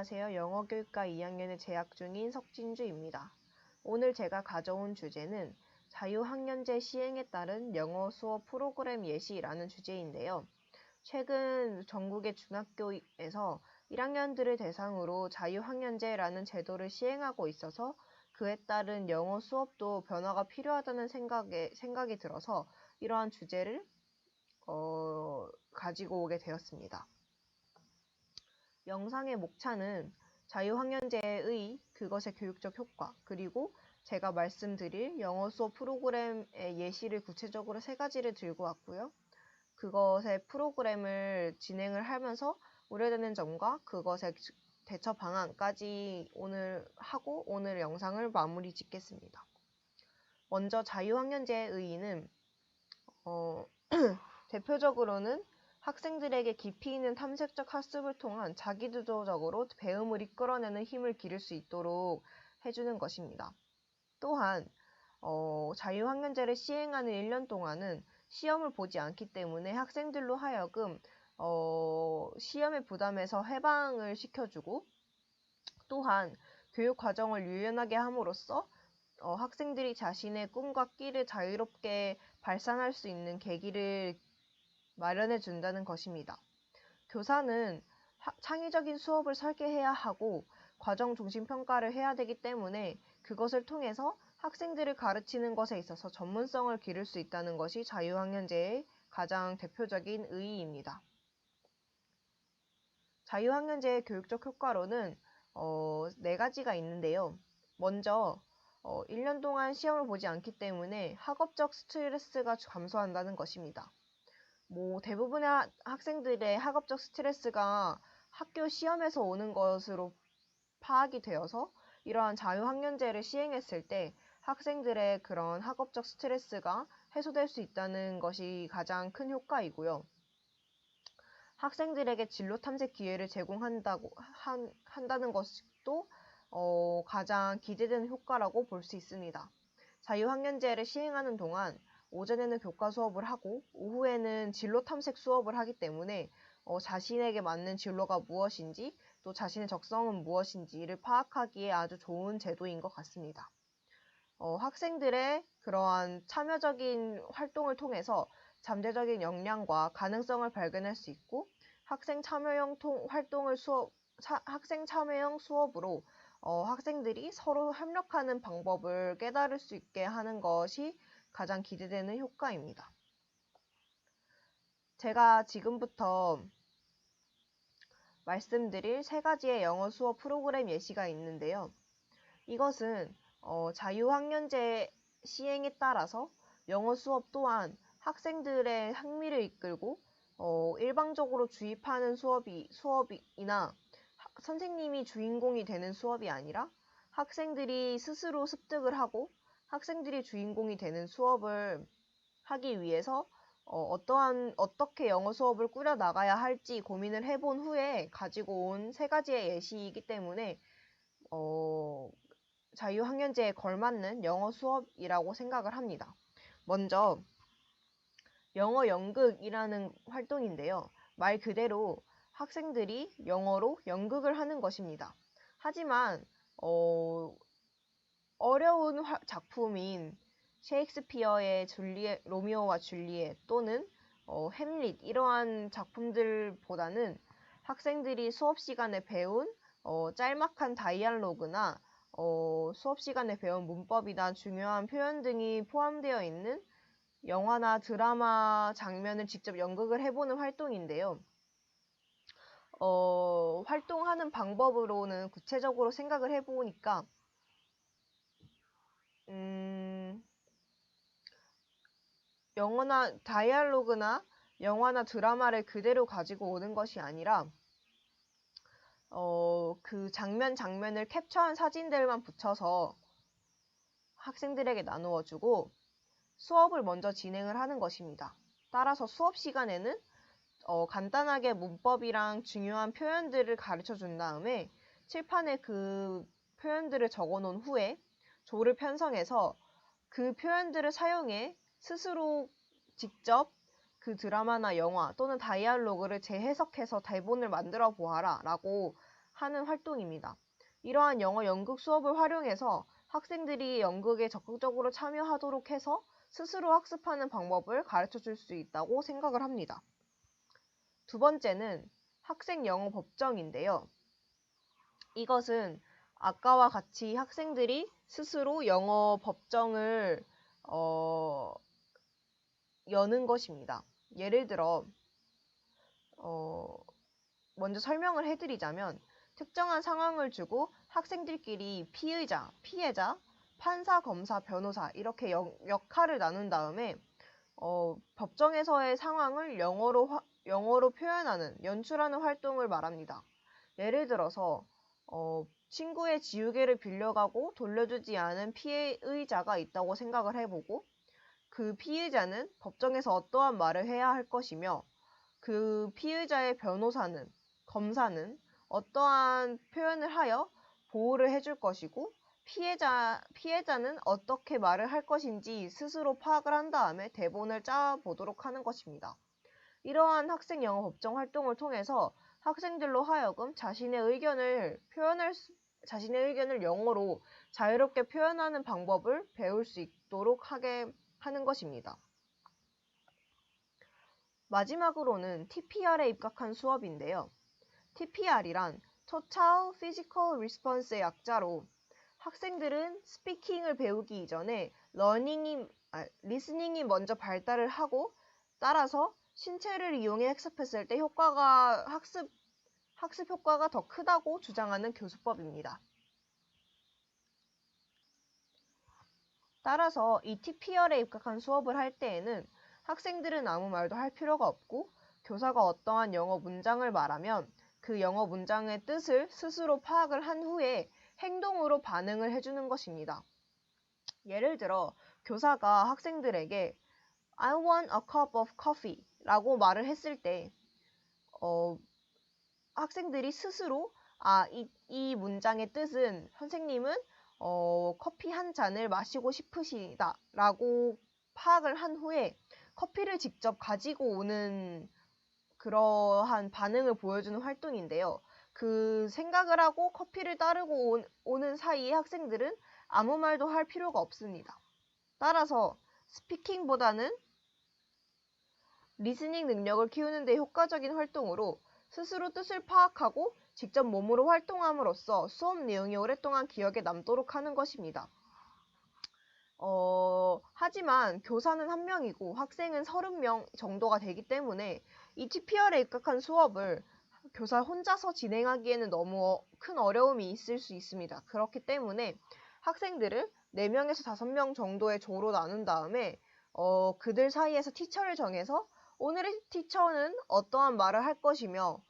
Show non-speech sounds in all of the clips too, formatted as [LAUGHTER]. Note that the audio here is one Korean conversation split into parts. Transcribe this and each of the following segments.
안녕하세요. 영어교육과 2학년에 재학 중인 석진주입니다. 오늘 제가 가져온 주제는 자유학년제 시행에 따른 영어 수업 프로그램 예시라는 주제인데요. 최근 전국의 중학교에서 1학년들을 대상으로 자유학년제라는 제도를 시행하고 있어서 그에 따른 영어 수업도 변화가 필요하다는 생각에, 생각이 들어서 이러한 주제를 어, 가지고 오게 되었습니다. 영상의 목차는 자유학년제의 그것의 교육적 효과, 그리고 제가 말씀드릴 영어 수업 프로그램의 예시를 구체적으로 세 가지를 들고 왔고요. 그것의 프로그램을 진행을 하면서 우려되는 점과 그것의 대처 방안까지 오늘 하고 오늘 영상을 마무리 짓겠습니다. 먼저 자유학년제의 의의는 어, [CLEARS THROAT] 대표적으로는 학생들에게 깊이 있는 탐색적 학습을 통한 자기주도적으로 배움을 이끌어내는 힘을 기를 수 있도록 해주는 것입니다. 또한 어, 자유학년제를 시행하는 1년 동안은 시험을 보지 않기 때문에 학생들로 하여금 어, 시험의 부담에서 해방을 시켜주고 또한 교육 과정을 유연하게 함으로써 어, 학생들이 자신의 꿈과 끼를 자유롭게 발산할 수 있는 계기를 마련해 준다는 것입니다. 교사는 하, 창의적인 수업을 설계해야 하고 과정 중심 평가를 해야 되기 때문에 그것을 통해서 학생들을 가르치는 것에 있어서 전문성을 기를 수 있다는 것이 자유학년제의 가장 대표적인 의의입니다. 자유학년제의 교육적 효과로는 어, 네 가지가 있는데요. 먼저 어, 1년 동안 시험을 보지 않기 때문에 학업적 스트레스가 감소한다는 것입니다. 뭐 대부분의 학생들의 학업적 스트레스가 학교 시험에서 오는 것으로 파악이 되어서 이러한 자유학년제를 시행했을 때 학생들의 그런 학업적 스트레스가 해소될 수 있다는 것이 가장 큰 효과이고요. 학생들에게 진로 탐색 기회를 제공한다고 한, 한다는 것도 어, 가장 기대되는 효과라고 볼 수 있습니다. 자유학년제를 시행하는 동안 오전에는 교과 수업을 하고 오후에는 진로 탐색 수업을 하기 때문에 어, 자신에게 맞는 진로가 무엇인지 또 자신의 적성은 무엇인지를 파악하기에 아주 좋은 제도인 것 같습니다. 어, 학생들의 그러한 참여적인 활동을 통해서 잠재적인 역량과 가능성을 발견할 수 있고 학생 참여형 통, 활동을 수업, 차, 학생 참여형 수업으로 어, 학생들이 서로 협력하는 방법을 깨달을 수 있게 하는 것이 가장 기대되는 효과입니다. 제가 지금부터 말씀드릴 세 가지의 영어 수업 프로그램 예시가 있는데요. 이것은 어, 자유학년제 시행에 따라서 영어 수업 또한 학생들의 흥미를 이끌고 어, 일방적으로 주입하는 수업이 수업이나 선생님이 주인공이 되는 수업이 아니라 학생들이 스스로 습득을 하고 학생들이 주인공이 되는 수업을 하기 위해서 어, 떠한 어떻게 영어 수업을 꾸려 나가야 할지 고민을 해본 후에 가지고 온 세 가지의 예시이기 때문에 어, 자유학년제에 걸맞는 영어 수업이라고 생각을 합니다. 먼저 영어 연극이라는 활동인데요. 말 그대로 학생들이 영어로 연극을 하는 것입니다. 하지만 어, 어려운 화, 작품인 셰익스피어의 줄리엣, 로미오와 줄리엣 또는 어, 햄릿 이러한 작품들보다는 학생들이 수업 시간에 배운 어, 짤막한 다이알로그나 어, 수업 시간에 배운 문법이나 중요한 표현 등이 포함되어 있는 영화나 드라마 장면을 직접 연극을 해보는 활동인데요. 어, 활동하는 방법으로는 구체적으로 생각을 해보니까 음, 영어나 다이알로그나 영화나 드라마를 그대로 가지고 오는 것이 아니라 어, 그 장면 장면을 캡처한 사진들만 붙여서 학생들에게 나누어 주고 수업을 먼저 진행을 하는 것입니다. 따라서 수업 시간에는 어, 간단하게 문법이랑 중요한 표현들을 가르쳐 준 다음에 칠판에 그 표현들을 적어 놓은 후에 조를 편성해서 그 표현들을 사용해 스스로 직접 그 드라마나 영화 또는 다이알로그를 재해석해서 대본을 만들어 보아라 라고 하는 활동입니다. 이러한 영어 연극 수업을 활용해서 학생들이 연극에 적극적으로 참여하도록 해서 스스로 학습하는 방법을 가르쳐 줄 수 있다고 생각을 합니다. 두 번째는 학생 영어 법정인데요. 이것은 아까와 같이 학생들이 스스로 영어 법정을 어, 여는 것입니다. 예를 들어 어, 먼저 설명을 해드리자면 특정한 상황을 주고 학생들끼리 피의자, 피해자, 판사, 검사, 변호사 이렇게 역, 역할을 나눈 다음에 어, 법정에서의 상황을 영어로 화, 영어로 표현하는 연출하는 활동을 말합니다. 예를 들어서 어, 친구의 지우개를 빌려가고 돌려주지 않은 피해의자가 있다고 생각을 해보고 그 피의자는 법정에서 어떠한 말을 해야 할 것이며 그 피의자의 변호사는 검사는 어떠한 표현을 하여 보호를 해줄 것이고 피해자, 피해자는 어떻게 말을 할 것인지 스스로 파악을 한 다음에 대본을 짜 보도록 하는 것입니다. 이러한 학생 영어 법정 활동을 통해서 학생들로 하여금 자신의 의견을 표현할 수, 자신의 의견을 영어로 자유롭게 표현하는 방법을 배울 수 있도록 하게 하는 것입니다. 마지막으로는 TPR에 입각한 수업인데요. TPR이란 Total Physical Response의 약자로 학생들은 스피킹을 배우기 이전에 러닝이, 아, 리스닝이 먼저 발달을 하고 따라서 신체를 이용해 학습했을 때 효과가 학습 학습 효과가 더 크다고 주장하는 교수법입니다. 따라서 이 TPR에 입각한 수업을 할 때에는 학생들은 아무 말도 할 필요가 없고 교사가 어떠한 영어 문장을 말하면 그 영어 문장의 뜻을 스스로 파악을 한 후에 행동으로 반응을 해주는 것입니다. 예를 들어 교사가 학생들에게 I want a cup of coffee 라고 말을 했을 때 어, 학생들이 스스로 아, 이, 이 문장의 뜻은 선생님은 어, 커피 한 잔을 마시고 싶으시다 라고 파악을 한 후에 커피를 직접 가지고 오는 그러한 반응을 보여주는 활동인데요. 그 생각을 하고 커피를 따르고 오는 사이에 학생들은 아무 말도 할 필요가 없습니다. 따라서 스피킹보다는 리스닝 능력을 키우는 데 효과적인 활동으로 스스로 뜻을 파악하고 직접 몸으로 활동함으로써 수업 내용이 오랫동안 기억에 남도록 하는 것입니다. 어, 하지만 교사는 한 명이고 학생은 30명 정도가 되기 때문에 이 TPR에 입각한 수업을 교사 혼자서 진행하기에는 너무 큰 어려움이 있을 수 있습니다. 그렇기 때문에 학생들을 4명에서 5명 정도의 조로 나눈 다음에 어, 그들 사이에서 티처를 정해서 오늘의 티처는 어떠한 말을 할 것이며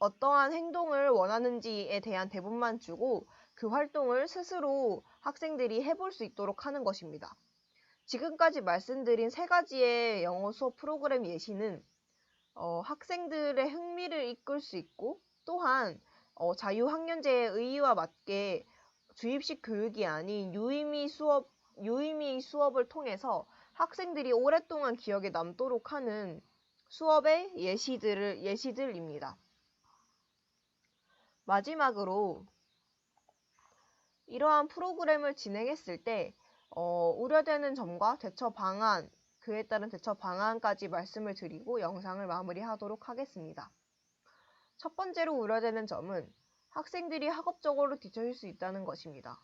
어떠한 행동을 원하는지에 대한 대본만 주고 그 활동을 스스로 학생들이 해볼 수 있도록 하는 것입니다. 지금까지 말씀드린 세 가지의 영어 수업 프로그램 예시는 어, 학생들의 흥미를 이끌 수 있고 또한 어, 자유학년제의 의의와 맞게 주입식 교육이 아닌 유의미 수업, 유의미 수업을 통해서 학생들이 오랫동안 기억에 남도록 하는 수업의 예시들을, 예시들입니다. 마지막으로 이러한 프로그램을 진행했을 때 어, 우려되는 점과 대처 방안, 그에 따른 대처 방안까지 말씀을 드리고 영상을 마무리하도록 하겠습니다. 첫 번째로 우려되는 점은 학생들이 학업적으로 뒤처질 수 있다는 것입니다.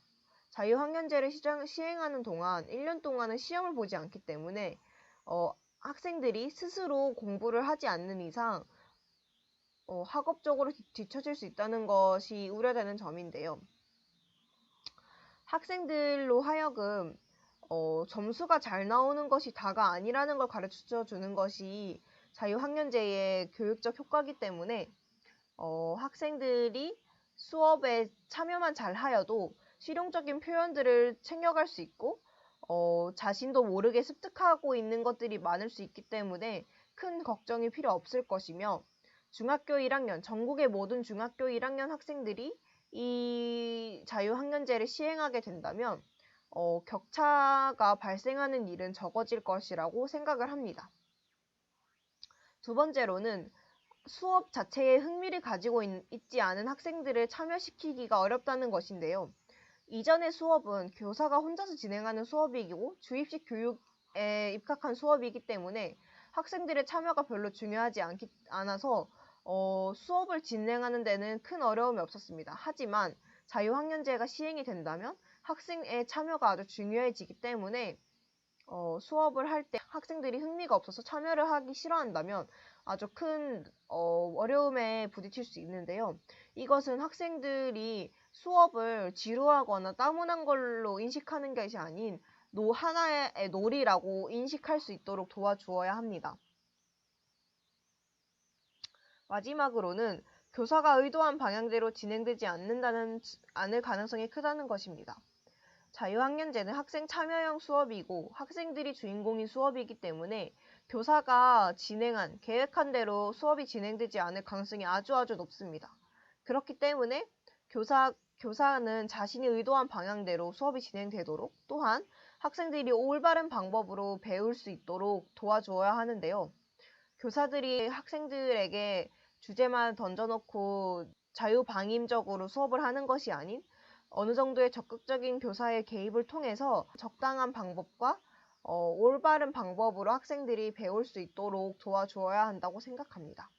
자유학년제를 시행하는 동안 1년 동안은 시험을 보지 않기 때문에 어, 학생들이 스스로 공부를 하지 않는 이상 어, 학업적으로 뒤처질 수 있다는 것이 우려되는 점인데요. 학생들로 하여금 어, 점수가 잘 나오는 것이 다가 아니라는 걸 가르쳐 주는 것이 자유학년제의 교육적 효과이기 때문에 어, 학생들이 수업에 참여만 잘 하여도 실용적인 표현들을 챙겨갈 수 있고 어, 자신도 모르게 습득하고 있는 것들이 많을 수 있기 때문에 큰 걱정이 필요 없을 것이며 중학교 1학년, 전국의 모든 중학교 1학년 학생들이 이 자유학년제를 시행하게 된다면 어, 격차가 발생하는 일은 적어질 것이라고 생각을 합니다. 두 번째로는 수업 자체에 흥미를 가지고 있, 있지 않은 학생들을 참여시키기가 어렵다는 것인데요. 이전의 수업은 교사가 혼자서 진행하는 수업이고 주입식 교육에 입각한 수업이기 때문에 학생들의 참여가 별로 중요하지 않기, 않아서 어, 수업을 진행하는 데는 큰 어려움이 없었습니다. 하지만 자유학년제가 시행이 된다면 학생의 참여가 아주 중요해지기 때문에 어, 수업을 할 때 학생들이 흥미가 없어서 참여를 하기 싫어한다면 아주 큰 어, 어려움에 부딪힐 수 있는데요. 이것은 학생들이 수업을 지루하거나 따분한 걸로 인식하는 것이 아닌 노 하나의 놀이라고 인식할 수 있도록 도와주어야 합니다. 마지막으로는 교사가 의도한 방향대로 진행되지 않는다는 않을 가능성이 크다는 것입니다. 자유학년제는 학생 참여형 수업이고 학생들이 주인공인 수업이기 때문에 교사가 진행한 계획한 대로 수업이 진행되지 않을 가능성이 아주 아주 높습니다. 그렇기 때문에 교사 교사는 자신이 의도한 방향대로 수업이 진행되도록 또한 학생들이 올바른 방법으로 배울 수 있도록 도와주어야 하는데요. 교사들이 학생들에게 주제만 던져놓고 자유방임적으로 수업을 하는 것이 아닌 어느 정도의 적극적인 교사의 개입을 통해서 적당한 방법과 어, 올바른 방법으로 학생들이 배울 수 있도록 도와주어야 한다고 생각합니다.